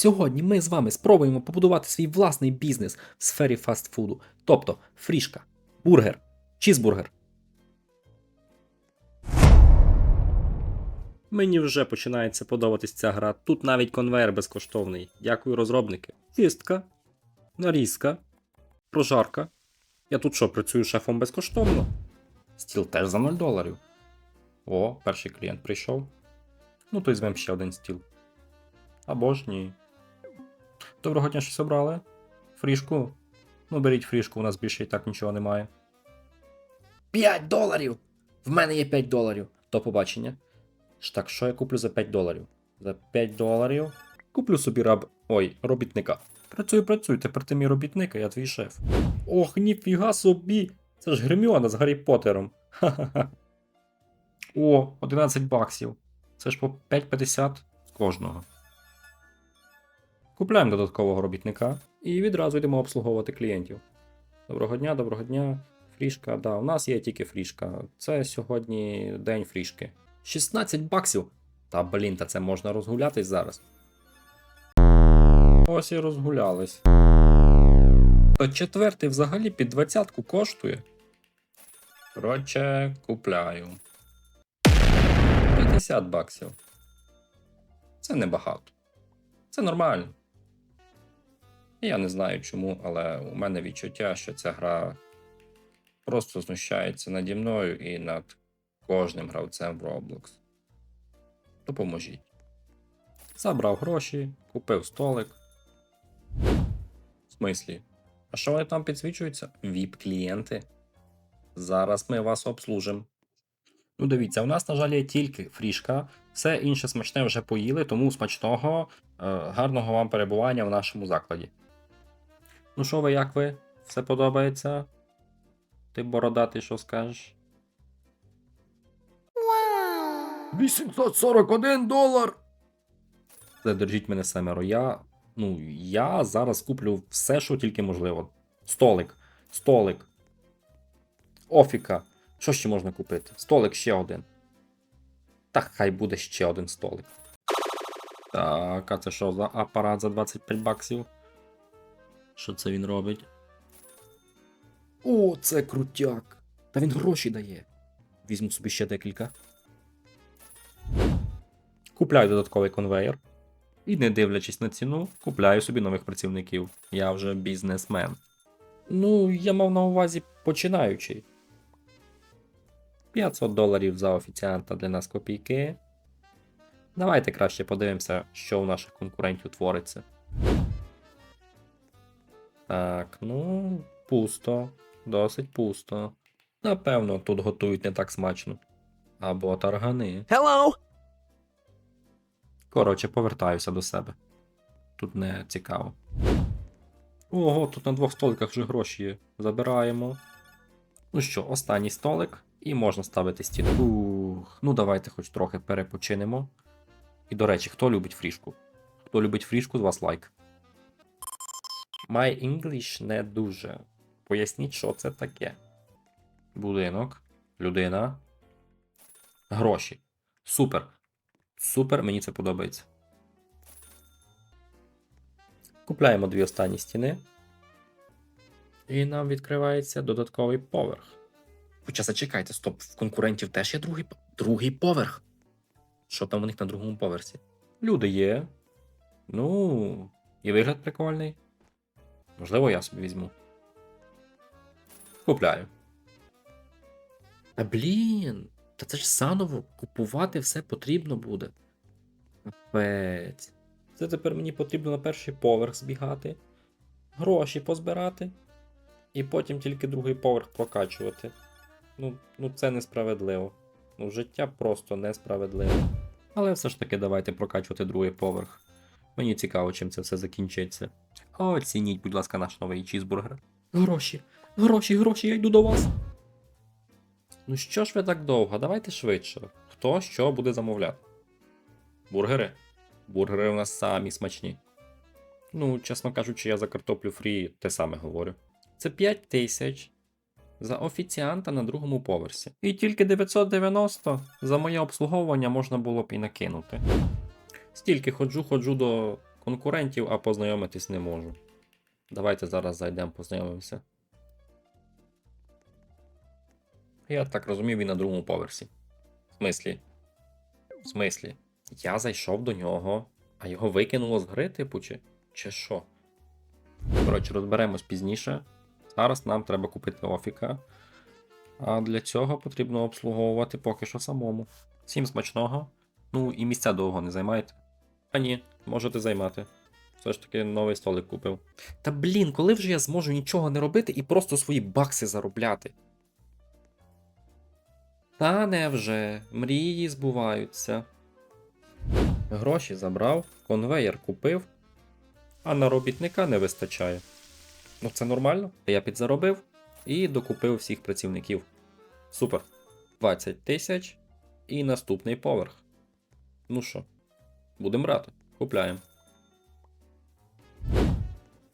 Сьогодні ми з вами спробуємо побудувати свій власний бізнес в сфері фастфуду, тобто фрішка, бургер, чізбургер. Мені вже починається подобатись ця гра. Тут навіть конвейер безкоштовний. Дякую, розробники. Фістка, нарізка, прожарка. Я тут що, працюю шефом безкоштовно? Стіл теж за 0 доларів. О, перший клієнт прийшов. Ну, то візьмемо ще один стіл. Або ж ні. Доброго дня, щось обрали? Фрішку? Ну, беріть фрішку, у нас більше і так нічого немає. 5 доларів! В мене є 5 доларів. До побачення. Так, що я куплю за 5 доларів? За 5 доларів. Куплю собі раб. Ой, робітника. Працюй, працюй, тепер ти мій робітник, а я твій шеф. Ох, ніфіга собі! Це ж Герміона з Гаррі Поттером. Ха-ха-ха. О, 11 баксів. Це ж по 5,50 з кожного. Купляємо додаткового робітника і відразу йдемо обслуговувати клієнтів. Доброго дня, доброго дня. Фрішка, да, у нас є тільки фрішка. Це сьогодні день фрішки. 16 баксів. Та блін, та це можна розгулятись зараз. Ось і розгулялись. То четвертий взагалі під двадцятку коштує. Коротше, купляю. 50 баксів. Це небагато. Це нормально. Я не знаю чому, але у мене відчуття, що ця гра просто знущається наді мною і над кожним гравцем в Roblox. Допоможіть. Забрав гроші, купив столик. В смислі? А що вони там підсвічуються? VIP-клієнти. Зараз ми вас обслужимо. Ну, дивіться, у нас, на жаль, є тільки фрішка. Все інше смачне вже поїли, тому смачного, е, гарного вам перебування в нашому закладі. Ну що ви, як ви? Все подобається? Ти бородатий, що скажеш? 841 долар! Задержіть мене семеро. Я. Ну, я зараз куплю все, що тільки можливо. Столик. Столик. Офіка. Що ще можна купити? Столик ще один. Та хай буде ще один столик. Так, а це що за апарат за 25 баксів? Що це він робить? О, це крутяк! Та він гроші дає. Візьму собі ще декілька. Купляю додатковий конвейер. І, не дивлячись на ціну, купляю собі нових працівників. Я вже бізнесмен. Ну, я мав на увазі починаючий. 500 доларів за офіціанта для нас копійки. Давайте краще подивимося, що у наших конкурентів твориться. Так, ну, пусто. Досить пусто. Напевно, тут готують не так смачно. Або таргани. Hello? Коротше, повертаюся до себе. Тут не цікаво. Ого, тут на двох столиках вже гроші є. Забираємо. Ну що, останній столик, і можна ставити стіл. Ух, ну давайте хоч трохи перепочинемо. І до речі, хто любить фрішку? Хто любить фрішку, з вас лайк. My English не дуже. Поясніть, що це таке. Будинок, людина. Гроші. Супер. Супер, мені це подобається. Купляємо дві останні стіни. І нам відкривається додатковий поверх. Хоча зачекайте, стоп, в конкурентів теж є другий, другий поверх. Що там у них на другому поверсі? Люди є. Ну, і вигляд прикольний. Можливо, я собі візьму. Купляю. Та блін, та це ж заново купувати все потрібно буде. Капець. Це тепер мені потрібно на перший поверх збігати, гроші позбирати, і потім тільки другий поверх прокачувати. Ну, ну це несправедливо. Ну, життя просто несправедливе. Але все ж таки давайте прокачувати другий поверх. Мені цікаво, чим це все закінчиться. Оцініть, будь ласка, наш новий чізбургер. Гроші, гроші, гроші, я йду до вас. Ну що ж ви так довго? Давайте швидше. Хто що буде замовляти? Бургери? Бургери у нас самі смачні. Ну, чесно кажучи, я за картоплю фрі те саме говорю. Це 5 тисяч за офіціанта на другому поверсі. І тільки 990 за моє обслуговування можна було б і накинути. Стільки ходжу, ходжу до конкурентів, а познайомитись не можу. Давайте зараз зайдемо, познайомимося. Я так розумію, він на другому поверсі. В смислі? В смислі? Я зайшов до нього, а його викинуло з гри, типу, чи, чи що? Коротше, розберемось пізніше. Зараз нам треба купити офіка. А для цього потрібно обслуговувати поки що самому. Всім смачного. Ну і місця довго не займайте. А ні, можете займати. Все ж таки новий столик купив. Та блін, коли вже я зможу нічого не робити і просто свої бакси заробляти? Та невже, мрії збуваються. Гроші забрав, конвеєр купив, а на робітника не вистачає. Ну це нормально. Я підзаробив і докупив всіх працівників. Супер. 20 тисяч і наступний поверх. Ну що, будемо брати, купляємо.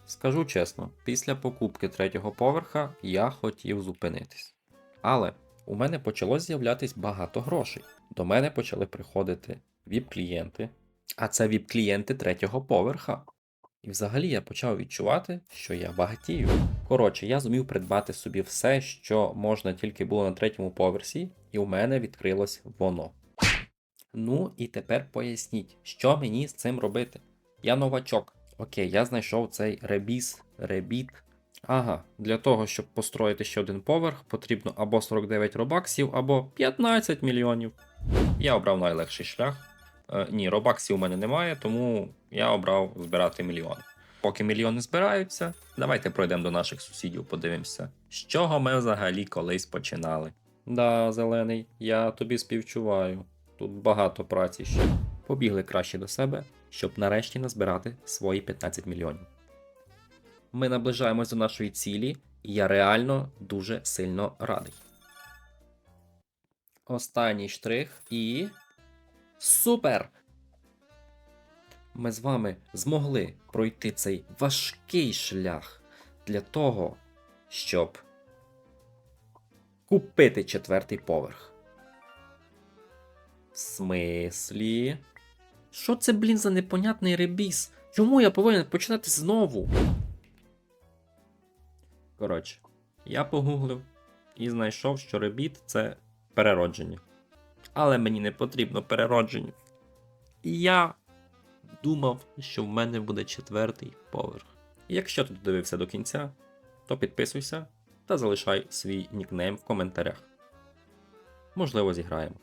Скажу чесно, після покупки третього поверха я хотів зупинитись. Але у мене почало з'являтись багато грошей. До мене почали приходити віп-клієнти, а це віп-клієнти третього поверха. І взагалі я почав відчувати, що я багатію. Коротше, я зумів придбати собі все, що можна тільки було на третьому поверсі, і у мене відкрилось воно. Ну і тепер поясніть, що мені з цим робити. Я новачок. Окей, я знайшов цей ребіс, ребіт. Ага, для того, щоб построїти ще один поверх, потрібно або 49 робаксів, або 15 мільйонів. Я обрав найлегший шлях. Е, ні, робаксів у мене немає, тому я обрав збирати мільйон. Поки мільйони збираються, давайте пройдемо до наших сусідів, подивимося, з чого ми взагалі колись починали. Да, зелений, я тобі співчуваю. Тут багато праці ще. Побігли краще до себе, щоб нарешті назбирати свої 15 мільйонів. Ми наближаємось до нашої цілі, і я реально дуже сильно радий. Останній штрих і. Супер! Ми з вами змогли пройти цей важкий шлях для того, щоб купити четвертий поверх. В смислі? Що це, блін, за непонятний ребіс? Чому я повинен починати знову? Коротше, я погуглив і знайшов, що ребіт це переродження. Але мені не потрібно переродження. І я думав, що в мене буде четвертий поверх. Якщо ти додивився до кінця, то підписуйся та залишай свій нікнейм в коментарях. Можливо, зіграємо.